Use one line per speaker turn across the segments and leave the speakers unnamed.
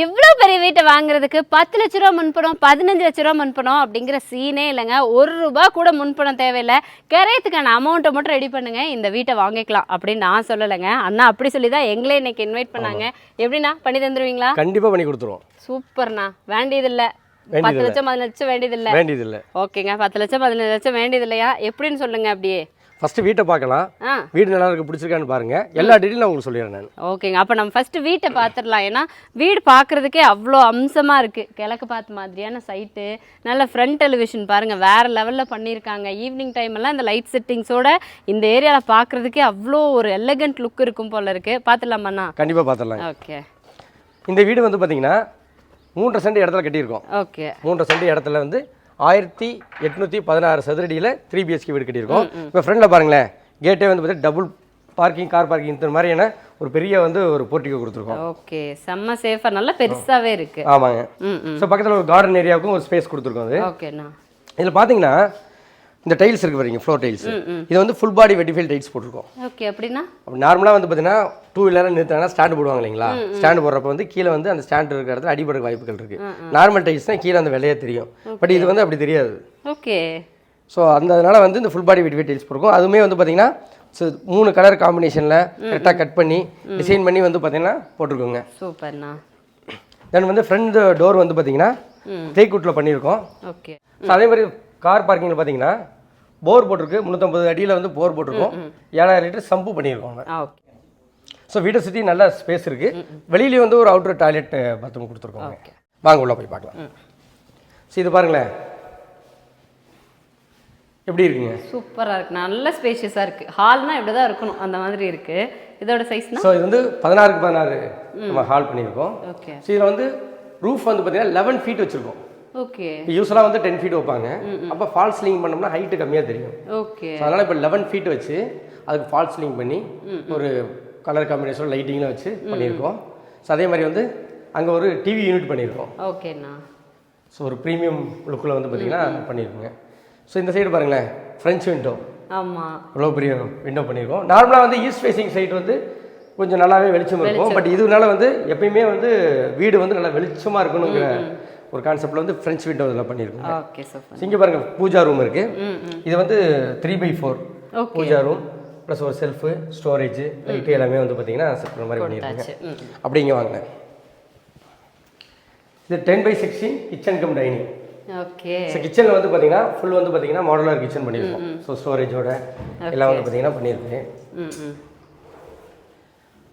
இவ்வளோ பெரிய வீட்டை வாங்குறதுக்கு பத்து லட்ச ரூபா முன்பணம் பதினஞ்சு லட்ச ரூபா முன்பணம் அப்படிங்கிற சீனே இல்லைங்க. ஒரு ரூபா கூட முன்பணம் தேவையில்லை. கரையத்துக்கான அமௌண்ட்டை மட்டும் ரெடி பண்ணுங்க. இந்த வீட்டை வாங்கிக்கலாம் அப்படின்னு நான் சொல்லலைங்க. அண்ணா அப்படி சொல்லி தான் எங்களே இன்னைக்கு இன்வைட் பண்ணாங்க. எப்படிண்ணா? பண்ணி தந்துருவீங்களா?
கண்டிப்பாக பண்ணி கொடுத்துருவோம்.
சூப்பர்ண்ணா. வேண்டியதில்லை. பத்து. லட்சம் பதினஞ்சு லட்சம் வேண்டியதில்லை.
வேண்டியதில்லை.
ஓகேங்க. பத்து லட்சம் பதினஞ்சு லட்சம் வேண்டியதில்லையா? எப்படின்னு சொல்லுங்க அப்படியே.
ஃபஸ்ட்டு வீட்டை பார்க்கலாம். வீடு நல்லா இருக்கு பிடிச்சிருக்கான்னு பாருங்க. எல்லா டீட்டெயிலும் நான் உங்களுக்கு சொல்லிடுறேன் நான்.
ஓகேங்க. அப்போ நம்ம ஃபஸ்ட்டு வீட்டை பார்த்துடலாம். ஏன்னா வீடு பார்க்குறதுக்கே அவ்வளோ அம்சமாக இருக்குது கிழக்கு பார்த்த மாதிரியான சைட்டு நல்ல ஃப்ரண்ட் டெலிவிஷன் பாருங்கள் வேறு லெவலில் பண்ணியிருக்காங்க. ஈவினிங் டைம் எல்லாம் இந்த லைட் செட்டிங்ஸோட இந்த ஏரியாவில் பார்க்குறதுக்கே அவ்வளோ ஒரு எலகண்ட் லுக் இருக்கும் போல இருக்குது பார்த்துடலாமாண்ணா
கண்டிப்பாக பார்த்துடலாம்.
ஓகே.
இந்த வீடு வந்து பார்த்தீங்கன்னா மூன்றரை சென்ட் இடத்துல கட்டியிருக்கோம்.
ஓகே.
மூன்றரை சென்ட் இடத்துல வந்து ஆயிரத்தி எட்நூற்றி பதினாறு சதுரடியில் த்ரீ பிஹெச்கே வீடு கட்டியிருக்கோம். இப்போ ஃப்ரெண்டில் பாருங்களேன் கேட்டே வந்து பார்த்தீங்கன்னா டபுள் பார்க்கிங் கார் பார்க்கிங் இந்த மாதிரியான ஒரு பெரிய வந்து ஒரு போர்ட்டிகோ கொடுத்துருக்கோம்.
ஓகே செம்ம சேஃபாக நல்லா பெருசாகவே இருக்குது
ஆமாங்க. ஸோ பக்கத்தில் ஒரு கார்டன் ஏரியாவுக்கும் ஒரு ஸ்பேஸ் கொடுத்துருக்கோம் அது.
ஓகேண்ணா.
இதில் பார்த்தீங்கன்னா இந்த டைல்ஸ் இருக்கு பாருங்க ஃப்ளோர் டைல்ஸ் இது வந்து ஃபுல் பாடி வெட்டிஃபைல் டைல்ஸ் போட்டிருக்கோம்.
ஓகே அப்படின்னா?
அப்போ நார்மலாக வந்து பார்த்தீங்கன்னா டூ வீலராக நிறுத்தாங்கன்னா ஸ்டாண்டு போடுவாங்க இல்லைங்களா? ஸ்டாண்டு போடுறப்ப வந்து கீழே வந்து அந்த ஸ்டாண்ட் இருக்கிற இடத்துல அடிபட வாய்ப்புகள் இருக்கு. நார்மல் டைல்ஸ்னால் கீழே அந்த விலையே தெரியும். பட் இது வந்து அப்படி தெரியாது.
ஓகே
ஸோ அந்த அதனால வந்து இந்த ஃபுல் பாடி வெட்டிஃபைல் டைல்ஸ் போட்டிருக்கோம். அதுவுமே வந்து பார்த்தீங்கன்னா so மூணு கலர் காம்பினேஷனில் கரெக்டாக கட் பண்ணி டிசைன் பண்ணி வந்து பார்த்தீங்கன்னா போட்டிருக்கோங்க.
சூப்பர்ண்ணா.
தென் வந்து ஃப்ரண்ட் டோர் வந்து பார்த்தீங்கன்னா தேக்குட்டில் பண்ணியிருக்கோம்.
ஓகே
ஸோ அதே மாதிரி கார் பார்க்கிங்கில் பார்த்தீங்கன்னா போர் போட்டிருக்கு. முந்நூற்றம்பது அடியில் வந்து போர் போட்டிருக்கோம். ஏழாயிரம் லிட்டர் சம்பு பண்ணியிருக்கோங்க. ஸோ வீட்டை சுற்றி நல்ல ஸ்பேஸ் இருக்குது வெளியிலேயே வந்து ஒரு அவுட்டர் டாய்லெட் பாத்ரூம் கொடுத்துருக்கோங்க. வாங்க உள்ள போய் பார்க்கலாம். ஸோ இது பாருங்களேன். எப்படி இருக்குங்க?
சூப்பராக இருக்கு. நல்ல ஸ்பேஷியஸாக இருக்கு. ஹால்னா இப்படி தான் இருக்கணும். அந்த மாதிரி இருக்கு. இதோட சைஸ்னா
ஸோ இது வந்து பதினாறுக்கு பதினாறு நம்ம ஹால் பண்ணியிருக்கோம்.
ஓகே
ஸோ இதில் வந்து ரூஃப் வந்து பார்த்தீங்கன்னா லெவன் ஃபீட் வச்சுருக்கோம்.
ஓகே
யூஸ்வலாக வந்து டென் ஃபீட் வைப்பாங்க. அப்போ ஃபால் சீலிங் பண்ணோம்னா ஹைட்டு கம்மியாக தெரியும்.
ஓகே
அதனால் இப்போ லெவன் ஃபீட் வச்சு அதுக்கு ஃபால் சீலிங் பண்ணி ஒரு கலர் காம்பினேஷன் லைட்டிங்லாம் வச்சு பண்ணியிருக்கோம். ஸோ அதே மாதிரி வந்து அங்கே ஒரு டிவி யூனிட் பண்ணியிருக்கோம்.
ஓகேண்ணா
ஸோ ஒரு ப்ரீமியம் லுக்கில் வந்து பார்த்தீங்கன்னா பண்ணியிருக்குங்க. ஸோ இந்த சைடு பாருங்களேன். ஃப்ரெஞ்ச் விண்டோ
ஆமாம்
இவ்வளோ பெரிய விண்டோ பண்ணியிருக்கோம். நார்மலாக வந்து ஈஸ்ட் ஃபேசிங் சைட் வந்து கொஞ்சம் நல்லாவே வெளிச்சம் இருக்கும். பட் இதுனால வந்து எப்பயுமே வந்து வீடு வந்து நல்லா வெளிச்சமாக இருக்கணுங்கிற ஒரு கான்செப்டில் வந்து ஃப்ரெஞ்ச் விண்டோ இதில் பண்ணியிருக்கோம்.
ஓகே
இங்கே பாருங்கள் பூஜா ரூம் இருக்குது இது வந்து three by four pooja room plus ஒரு செல்ஃபு ஸ்டோரேஜ் லைட்டு எல்லாமே வந்து பார்த்தீங்கன்னா பண்ண மாதிரி பண்ணியிருக்காங்க. அப்படி இங்கே வாங்கினேன் இது ten by sixteen kitchen cum dining
okay
so கிச்சனில் வந்து பார்த்தீங்கன்னா ஃபுல் வந்து பார்த்தீங்கன்னா மாடலர் கிச்சன் பண்ணியிருக்கோம். ஸோ ஸ்டோரேஜோட எல்லாம் வந்து பார்த்தீங்கன்னா பண்ணியிருக்கேன்.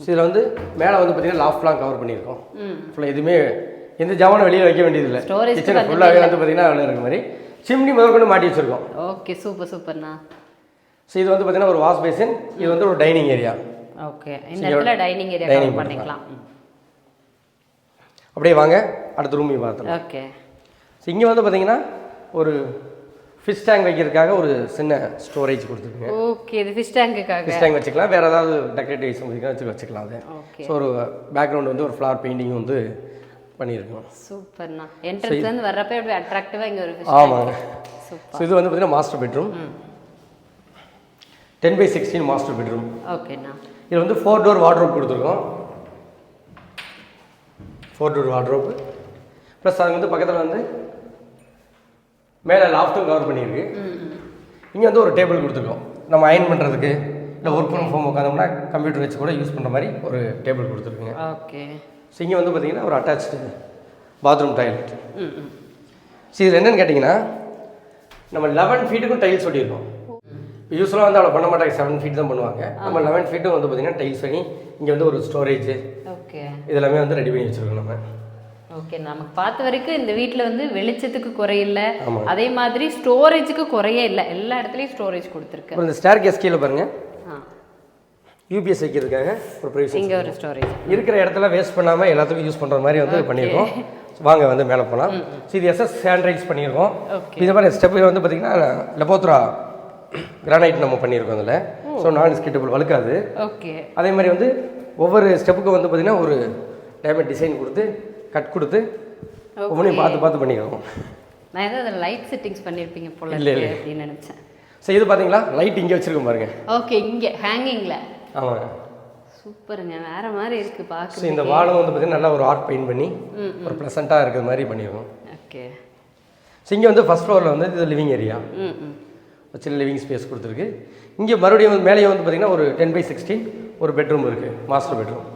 ஸோ இதில் வந்து மேலே வந்து பார்த்தீங்கன்னா லாஃப்ட்லாம் கவர் பண்ணியிருக்கோம். ஃபுல்லாக எதுவுமே எந்த ஜாமானும் வெளியே வைக்க வேண்டியதில்லை. கிச்சன் ஃபுல்லாகவே வந்து பார்த்தீங்கன்னா அவ்வளோ இருக்க மாதிரி சிம்னி முதல் கொண்டு மாட்டி வச்சுருக்கோம்.
ஓகே சூப்பர் சூப்பர்ண்ணா
ஸோ இது வந்து பார்த்தீங்கன்னா ஒரு வாஷ் பேசின் இது வந்து ஒரு டைனிங் ஏரியா
ஓகே இந்த இடத்துல டைனிங் ஏரியா கவர் பண்ணிக்கலாம்.
அப்படியே வாங்க அடுத்த ரூமையும் பார்த்தோம்
ஓகே
ஸோ இங்கே வந்து பார்த்தீங்கன்னா ஒரு ஃபிஷ் டேங்க் வைக்கிறதுக்காக ஒரு சின்ன ஸ்டோரேஜ் கொடுத்துருக்குங்க
ஓகே இது ஃபிஷ் டேங்குக்காக
ஃபிஷ் டேங்க் வச்சுக்கலாம். வேறு ஏதாவது டெக்கரேட்டிவ் வச்சு வச்சுக்கலாம் அது. ஸோ ஒரு பேக்ரவுண்ட் வந்து ஒரு ஃப்ளவர் பெயிண்டிங் வந்து பண்ணியிருக்கோம்.
சூப்பர்ண்ணா. இருந்து வர்றப்ப எப்படி அட்ராக்டிவா இங்க ஒரு
ஆமாங்க. ஸோ இது வந்து பார்த்தீங்கன்னா master bedroom ten by sixteen master bedroom
ஓகேண்ணா.
இது வந்து ஃபோர் டோர் வார்ட்ரோப் கொடுத்துருக்கோம். ஃபோர் டோர் வார்ட்ரோப் ப்ளஸ் அது வந்து பக்கத்தில் வந்து மேலே லாஃப்ட்டும் கவர் பண்ணியிருக்கு. இங்கே வந்து ஒரு டேபிள் கொடுத்துருக்கோம். நம்ம அயன் பண்ணுறதுக்கு இல்லை ஒர்க் ஃப்ரம் ஹோம் உட்காந்தோம்னா கம்ப்யூட்டர் வச்சு கூட யூஸ் பண்ணுற மாதிரி ஒரு டேபிள் கொடுத்துருக்குங்க.
ஓகே
ஸோ இங்கே வந்து பார்த்தீங்கன்னா ஒரு அட்டாச்சு பாத்ரூம் டாய்லெட் ஸோ இது என்னன்னு கேட்டிங்கன்னா நம்ம லெவன் ஃபீட்டுக்கும் டைல்ஸ் ஒட்டியிருக்கோம் யூஸ்வலாக வந்து அவ்வளோ பண்ண மாட்டாங்க. செவன் ஃபீட் தான் பண்ணுவாங்க. நம்ம லெவன் ஃபீட்டும் வந்து பார்த்தீங்கன்னா டைல்ஸ் பண்ணி இங்கே வந்து ஒரு ஸ்டோரேஜ்
ஓகே
இதெல்லாமே வந்து ரெடி பண்ணி வச்சுருக்கோம் நம்ம.
ஓகே நமக்கு பார்த்த வரைக்கும் இந்த வீட்டில் வந்து வெளிச்சத்துக்கு குறையில்ல. அதே மாதிரி ஸ்டோரேஜுக்கு குறையே இல்லை. எல்லா இடத்துலையும் ஸ்டோரேஜ் கொடுத்துருக்கு.
இந்த ஸ்டேர் கேஸ் கீழே பாருங்கள் யூபிஎஸ் வைக்கிறதுக்காக ஒரு ப்ரைஸ்
இங்கே ஒரு ஸ்டோரேஜ்
இருக்கிற இடத்துல வேஸ்ட் பண்ணாமல் எல்லாத்துக்கும் யூஸ் பண்ணுற மாதிரி வந்து பண்ணியிருக்கோம். வாங்க வந்து மேலே போகலாம் ஸோ இது எஸ்எஸ் பண்ணியிருக்கோம். இது மாதிரி ஸ்டெப் வந்து பார்த்தீங்கன்னா லெபோத்ரா கிரானைட் நம்ம பண்ணியிருக்கோம் அதில் ஸோ நான் ஸ்கிட்டபிள் வழுக்காது.
ஓகே
அதே மாதிரி வந்து ஒவ்வொரு ஸ்டெப்புக்கும் வந்து பார்த்தீங்கன்னா ஒரு டேமேஜ் டிசைன் கொடுத்து கட் கொடுத்து ஒவ்வொன்றையும் பார்த்து பார்த்து பண்ணிக்கிறோம்
நான் ஏதோ அதில் லைட் செட்டிங்ஸ் பண்ணியிருப்பீங்க போல
இல்ல.
அப்படின்னு நினச்சேன்.
ஸோ இது பார்த்தீங்களா லைட் இங்கே வச்சுருக்கோம் பாருங்க.
ஓகே இங்கே ஹேங்கிங்கில்
ஆமாங்க.
சூப்பருங்க. வேற மாதிரி இருக்கு பார்க்க
இந்த வாலும் வந்து பார்த்தீங்கன்னா நல்லா ஒரு ஆர்ட் பெயிண்ட் பண்ணி ஒரு ப்ளசண்ட்டாக இருக்கிற மாதிரி பண்ணியிருக்கோம்
ஓகே.
ஸோ இங்கே வந்து ஃபஸ்ட் ஃப்ளோரில் வந்து இது லிவிங் ஏரியா சின்ன லிவிங் ஸ்பேஸ் கொடுத்துருக்கு. இங்கே மறுபடியும் வந்து மேலேயே வந்து பார்த்தீங்கன்னா ஒரு டென் பை சிக்ஸ்டீன் ஒரு பெட்ரூம் இருக்குது மாஸ்டர் பெட்ரூம்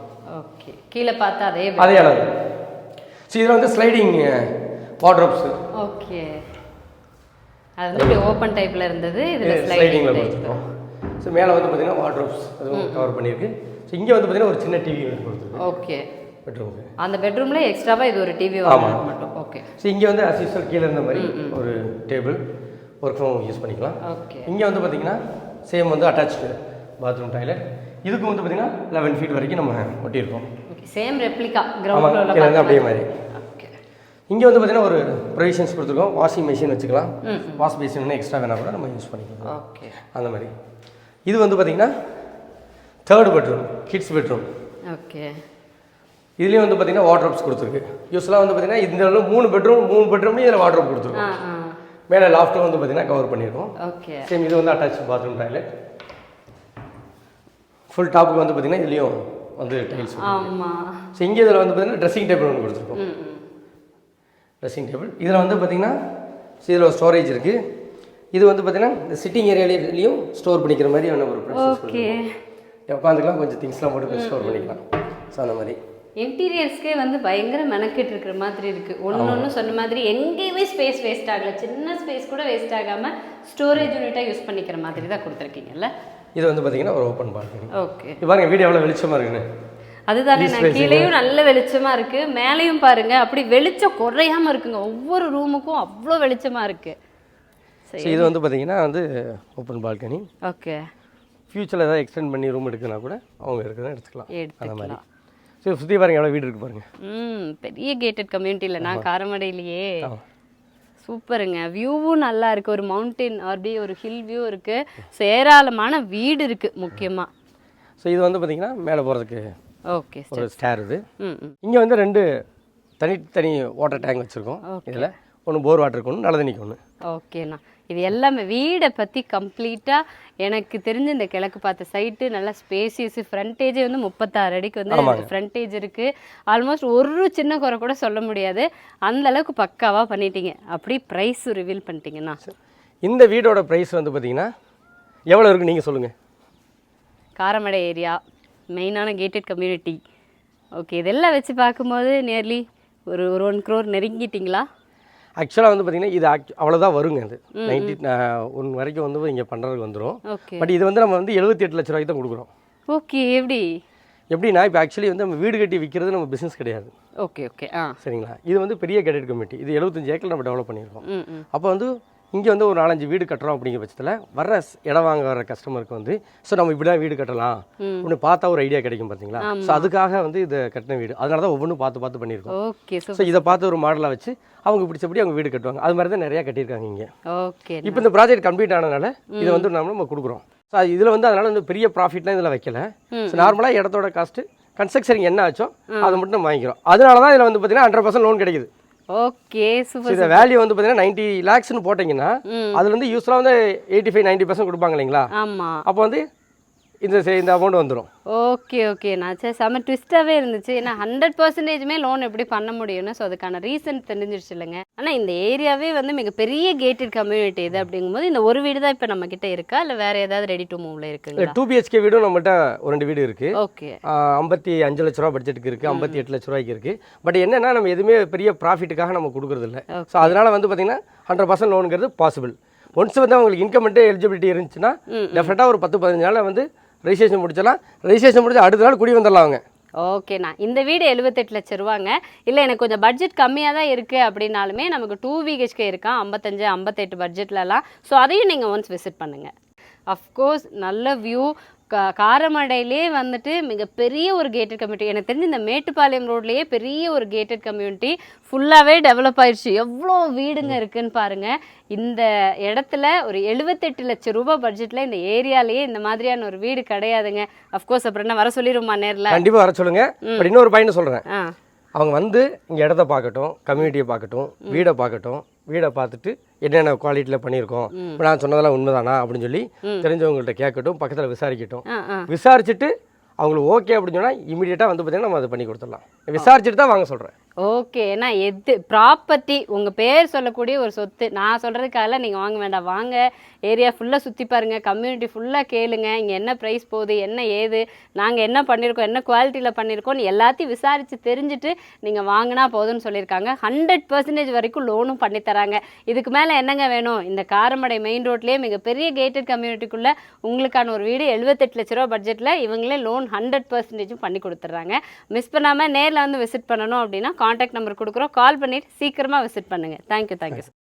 ஓகே. கீழே பார்த்தா அதே
அதே அளவு. ஸோ இதில் வந்து ஸ்லைடிங் வார்ட்ரோப்ஸு
ஓகே. அது வந்து ஓப்பன் டைப்ல இருந்தது. இதுல
ஸ்லைடிங்கில் கொடுத்துருக்கோம். ஸோ மேலே வந்து பார்த்தீங்கன்னா வார்ட்ரோப்ஸ் அதுவும் கவர் பண்ணியிருக்கு. ஸோ இங்கே வந்து பார்த்தீங்கன்னா ஒரு சின்ன டிவி வந்து கொடுத்துருக்கு.
ஓகே
பெட்ரூமுக்கு
அந்த பெட்ரூம்ல எக்ஸ்ட்ராவா இது ஒரு டிவி வாங்கணும் மட்டும். ஓகே
ஸோ இங்கே வந்து அசிஸ்டல் கீழே இருந்த மாதிரி ஒரு டேபிள் ஒர்க் ஃப்ரம் யூஸ் பண்ணிக்கலாம்.
ஓகே
இங்கே வந்து பார்த்தீங்கன்னா சேம் வந்து அட்டாச்சு பாத்ரூம் டாய்லெட் இதுக்கு வந்து பார்த்தீங்கன்னா லெவன் ஃபீட் வரைக்கும் நம்ம ஒட்டியிருக்கோம்.
ஓகே சேம் ரெப்ளிகா
ஆமாம்
கிரவுண்ட்
அப்படியே மாதிரி.
ஓகே
இங்கே வந்து பார்த்தீங்கன்னா ஒரு ப்ரொவிஷன்ஸ் கொடுத்துருக்கோம். வாஷிங் மிஷின் வச்சுக்கலாம். வாஷ் பேசின் எக்ஸ்ட்ரா வேணா கூட நம்ம யூஸ் பண்ணிக்கலாம்.
ஓகே
அந்த மாதிரி. இது வந்து பார்த்தீங்கன்னா third bedroom kids bedroom
okay
இதுலேயும் வந்து பார்த்தீங்கன்னா வாட்ரோப்ஸ் கொடுத்துருக்கு. யூஸ்வலாக வந்து பார்த்தீங்கன்னா இந்த மூணு பெட்ரூம் மூணு பெட்ரூம்லேயும் இதில் வாட்ரோப் கொடுத்துருக்கோம். மேலே லாஃப்ட்டும் வந்து பார்த்தீங்கன்னா கவர் பண்ணியிருக்கோம்.
ஓகே
சேம் இது வந்து அட்டாச் பாத்ரூம் டாய்லெட் ஃபுல் டாப்புக்கு வந்து பார்த்தீங்கன்னா இதுலேயும் வந்து டைல்ஸ் ஸோ இங்கே இதில் வந்து பார்த்தீங்கன்னா ட்ரெஸ்ஸிங் டேபிள் ஒன்று கொடுத்துருக்கோம். ட்ரெஸ்ஸிங் டேபிள் இதில் வந்து பார்த்தீங்கன்னா இதில் ஒரு ஸ்டோரேஜ் இருக்குது இது வந்து பார்த்தீங்கன்னா இந்த சிட்டிங் ஏரியாலேயும் ஸ்டோர் பண்ணிக்கிற மாதிரி ஒன்று ஒரு
ஓகே
உட்காந்துக்கலாம் கொஞ்சம் திங்ஸ்லாம் போட்டு ஸ்டோர் பண்ணிக்கலாம். ஸோ அந்த மாதிரி.
இன்டீரியர்ஸ்க்கே வந்து பயங்கர மெனக்கெட்டு இருக்கிற மாதிரி இருக்கு. ஒன்று ஒன்று சொன்ன மாதிரி எங்கேயுமே ஸ்பேஸ் வேஸ்ட் ஆகல. சின்ன ஸ்பேஸ் கூட வேஸ்ட் ஆகாம ஸ்டோரேஜ் யூனிட்டாக யூஸ் பண்ணிக்கிற மாதிரி தான் கொடுத்துருக்கீங்கல்ல?
இது வந்து பார்த்தீங்கன்னா ஒரு ஓப்பன் பால்கனி
ஓகே
பாருங்க வீடு எவ்வளோ வெளிச்சமாக இருக்குன்னு.
அதுதானே நான் கீழேயும் நல்ல வெளிச்சமா இருக்கு. மேலேயும் பாருங்க அப்படி வெளிச்சம் குறையாம இருக்குங்க. ஒவ்வொரு ரூமுக்கும் அவ்வளோ வெளிச்சமா இருக்கு.
ஸோ இது வந்து பார்த்தீங்கன்னா வந்து ஓப்பன் பால்கனி
ஓகே.
ஃப்யூச்சரில் ஏதாவது எக்ஸ்டெண்ட் பண்ணி ரூம் எடுக்கனா கூட அவங்க இருக்கிறத எடுத்துக்கலாம். அந்த மாதிரி. ஸோ சுற்றி பாருங்க எவ்வளோ வீடு இருக்கு பாருங்க.
ம் பெரிய கேட்டட் கம்யூனிட்டியில் நான் காரமடையிலேயே. சூப்பருங்க. வியூவும் நல்லா இருக்கு. ஒரு மவுண்டன் அப்படியே ஒரு ஹில் வியூ இருக்கு. ஸோ ஏராளமான வீடு இருக்கு முக்கியமா.
ஸோ இது வந்து பார்த்தீங்கன்னா மேலே போகிறதுக்கு
ஓகே
ஒரு ஸ்டேர் இது. இங்கே வந்து ரெண்டு தனித்தனி வாட்டர் டேங்க் வச்சுருக்கோம். இதில் ஒன்று போர் வாட்டருக்கு ஒன்று நல்ல தண்ணிக்கு ஒன்று
ஓகேண்ணா இது எல்லாமே வீடை பற்றி கம்ப்ளீட்டாக எனக்கு தெரிஞ்ச இந்த கிழக்கு பார்த்த சைட்டு நல்லா ஸ்பேசியஸ் ஃப்ரண்டேஜே வந்து முப்பத்தாறு அடிக்கு வந்து ஃப்ரண்டேஜ் இருக்குது ஆல்மோஸ்ட் ஒரு சின்ன குறை கூட சொல்ல முடியாது. அந்த அளவுக்கு பக்காவாக பண்ணிட்டீங்க. அப்படி ப்ரைஸ் ரிவீல் பண்ணிட்டீங்கண்ணா.
இந்த வீடோட ப்ரைஸ் வந்து பார்த்தீங்கன்னா எவ்வளோ இருக்குன்னு நீங்கள் சொல்லுங்கள்
காரமடை ஏரியா மெயினான கேட்டட் கம்யூனிட்டி ஓகே இதெல்லாம் வச்சு பார்க்கும்போது நியர்லி ஒரு ஒரு ஒன் க்ரோர் நெருங்கிட்டீங்களா?
ஆக்சுவலாக வந்து பார்த்தீங்கன்னா இது அவ்வளோதான் வருங்க அது. நைன்டி ஒன் வரைக்கும் வந்து இங்கே பண்ணுறதுக்கு வந்துடும் பட் இது வந்து நம்ம வந்து எழுபத்தி எட்டு லட்ச ரூபாய்க்கு தான் கொடுக்குறோம்.
ஓகே எப்படி?
எப்படின்னா இப்போ ஆக்சுவலி வந்து நம்ம வீடு கட்டி விற்கிறது நம்ம பிஸ்னஸ் கிடையாது.
Okay okay.
சரிங்களா? இது வந்து பெரிய கேடட் கமிட்டி இது எழுபத்தஞ்சு ஏக்கர் நம்ம டெவலப் பண்ணியிருக்கோம். அப்போ வந்து இங்கே வந்து ஒரு நாலஞ்சு வீடு கட்டுறோம் அப்படிங்கிற பட்சத்தில் வர்ற இடம் வாங்க வர கஸ்டமருக்கு வந்து ஸோ நம்ம இப்படி தான் வீடு கட்டலாம். ஒன்று பார்த்தா ஒரு ஐடியா கிடைக்கும் பார்த்தீங்களா ஸோ அதுக்காக வந்து இதை கட்டின வீடு. அதனால தான் ஒவ்வொன்றும் பார்த்து பார்த்து பண்ணியிருக்கோம்.
ஓகே ஸோ
ஸோ இதை பார்த்து ஒரு மாடலாக வச்சு அவங்க பிடிச்சபடி அவங்க வீடு கட்டுவாங்க. அது மாதிரி தான் நிறையா கட்டியிருக்காங்க இங்கே.
ஓகே
இப்போ இந்த ப்ராஜெக்ட் கம்ப்ளீட் ஆனதுனால இதை வந்து நம்ம நம்ம கொடுக்குறோம். ஸோ இதில் வந்து அதனால வந்து பெரிய ப்ராஃபிட்லாம் இதில் வைக்கல. ஸோ நார்மலாக இடத்தோட காஸ்ட்டு கன்ஸ்ட்ரக்ஷன் என்ன ஆச்சோ அதை மட்டும் நம்ம வாங்கிக்கிறோம். அதனால தான் இதில் வந்து பார்த்தீங்கன்னா ஹண்ட்ரட் பர்சன்ட் லோன் கிடைக்குது.
ஓகே சூப்பர்
இந்த வேல்யூ வந்து பார்த்தீங்கன்னா நைன்ட்டி லேக்ஸ்னு போட்டிங்கன்னா அதுல வந்து யூஸ்வலாக வந்து எயிட்டி ஃபைவ் நைன்ட்டி பர்சன்ட் கொடுப்பாங்க இல்லைங்களா?
ஆமா.
அப்போ வந்து இந்த இந்த அமௌண்ட் வந்துடும்
ஓகே ஓகே நான் சரி செம்ம ட்விஸ்டாகவே இருந்துச்சு. ஏன்னா ஹண்ட்ரட் பர்சன்டேஜுமே லோன் எப்படி பண்ண முடியும்னு ஸோ அதுக்கான ரீசன் தெரிஞ்சிருச்சு இல்லைங்க. ஆனால் இந்த ஏரியாவே வந்து மிகப்பெரிய கேட்டட் கம்யூனிட்டி இது அப்படிங்கும்போது இந்த ஒரு வீடு தான் இப்போ நம்ம கிட்ட இருக்கா? இல்லை வேற ஏதாவது ரெடி டு மூவ்ல இருக்குங்களா?
டூ பிஹெச்கே வீடும் நம்மகிட்ட ஒரு ரெண்டு வீடு இருக்குது
ஓகே
ஐம்பத்தி அஞ்சு லட்ச ரூபா பட்ஜெட்டுக்கு இருக்குது ஐம்பத்தி எட்டு லட்ச ரூபாய்க்கு இருக்குது பட் என்னன்னா நம்ம எதுவுமே பெரிய ப்ராஃபிட்டுக்காக நம்ம கொடுக்குறது இல்லை. ஸோ அதனால வந்து பார்த்தீங்கன்னா ஹண்ட்ரட் பர்சன்ட் லோனுங்கிறது பாசிபிள் ஒன்ஸ் வந்து அவங்களுக்கு இன்கம் மட்டும் எலிஜிபிலிட்டி இருந்துச்சுன்னா டெஃபினட்டாக ஒரு பத்து பதினஞ்சு நாளில் வந்து ரெஜிஸ்ட்ரேஷன் முடிச்சலாம் ரெஜிஸ்ட்ரேஷன் முடிச்சு அடுத்த நாள் குடி வந்துடலாம் அவங்க.
ஓகேண்ணா இந்த வீடு எழுபத்தெட்டு லட்ச ரூபாங்க இல்லை எனக்கு கொஞ்சம் பட்ஜெட் கம்மியாக தான் இருக்குது அப்படின்னாலுமே நமக்கு டூ விஹெச்கே இருக்கான் ஐம்பத்தஞ்சு ஐம்பத்தெட்டு பட்ஜெட்லலாம் ஸோ அதையும் நீங்கள் ஒன்ஸ் விசிட் பண்ணுங்கள் அஃப்கோர்ஸ் நல்ல வியூ கா காரமடையிலே வந்துட்டு மிகப்பெரிய ஒரு கேட்டட் கம்யூனிட்டி எனக்கு தெரிஞ்சு இந்த மேட்டுப்பாளையம் ரோட்லேயே பெரிய ஒரு கேட்டட் கம்யூனிட்டி ஃபுல்லாகவே டெவலப் ஆயிடுச்சு எவ்வளோ வீடுங்க இருக்குன்னு பாருங்கள் இந்த இடத்துல ஒரு எழுபத்தெட்டு லட்சம் ரூபாய் பட்ஜெட்டில் இந்த ஏரியாலேயே இந்த மாதிரியான ஒரு வீடு கிடையாதுங்க. அஃப்கோர்ஸ் அப்புறம் என்ன வர சொல்லிடுமா நேரில்?
கண்டிப்பாக வர சொல்லுங்க. பட் இன்னொரு பாயிண்ட் சொல்கிறேன்
ஆ.
அவங்க வந்து இங்கே இடத்த பார்க்கட்டும் கம்யூனிட்டியை பார்க்கட்டும் வீடை பார்க்கட்டும் வீடை பார்த்துட்டு என்னென்ன குவாலிட்டியில் பண்ணியிருக்கோம் இப்போ நான் சொன்னதெல்லாம் உண்மைதானா அப்படின்னு சொல்லி தெரிஞ்சவங்கள்ட்ட கேட்கட்டும் பக்கத்தில் விசாரிக்கட்டும். விசாரிச்சுட்டு அவங்களுக்கு ஓகே அப்படின்னு சொன்னால் இமீடியட்டாக வந்து பார்த்தீங்கன்னா நம்ம அதை பண்ணி கொடுத்துடலாம். விசாரிச்சுட்டு தான் வாங்க சொல்கிறேன்
ஓகே ஏன்னா எது ப்ராப்பர்ட்டி உங்கள் பேர் சொல்லக்கூடிய ஒரு சொத்து. நான் சொல்கிறதுக்காக நீங்கள் வாங்க வேண்டாம். வாங்க ஏரியா ஃபுல்லாக சுற்றி பாருங்கள் கம்யூனிட்டி ஃபுல்லாக கேளுங்க. இங்கே என்ன ப்ரைஸ் போகுது என்ன ஏது நாங்கள் என்ன பண்ணியிருக்கோம் என்ன குவாலிட்டியில் பண்ணியிருக்கோம்னு எல்லாத்தையும் விசாரித்து தெரிஞ்சுட்டு நீங்கள் வாங்கினா போதும்னு சொல்லியிருக்காங்க. ஹண்ட்ரட் பர்சன்டேஜ் வரைக்கும் லோனும் பண்ணித்தராங்க இதுக்கு மேலே என்னங்க வேணும்? இந்த காரமடை மெயின் ரோட்லேயே மிகப்பெரிய கேட்டட் கம்யூனிட்டிக்குள்ளே உங்களுக்கான ஒரு வீடு எழுபத்தெட்டு லட்ச ரூபா பட்ஜெட்டில் இவங்களே லோன் ஹண்ட்ரட் பர்சன்டேஜும் பண்ணி கொடுத்துட்றாங்க. மிஸ் பண்ணாமல் நேரில் வந்து விசிட் பண்ணணும் அப்படின்னா காண்டாக்ட் நம்பர் கொடுக்குறோம். கால் பண்ணிட்டு சீக்கிரமாக விசிட் பண்ணுங்கள் தேங்க்யூ தேங்க்யூ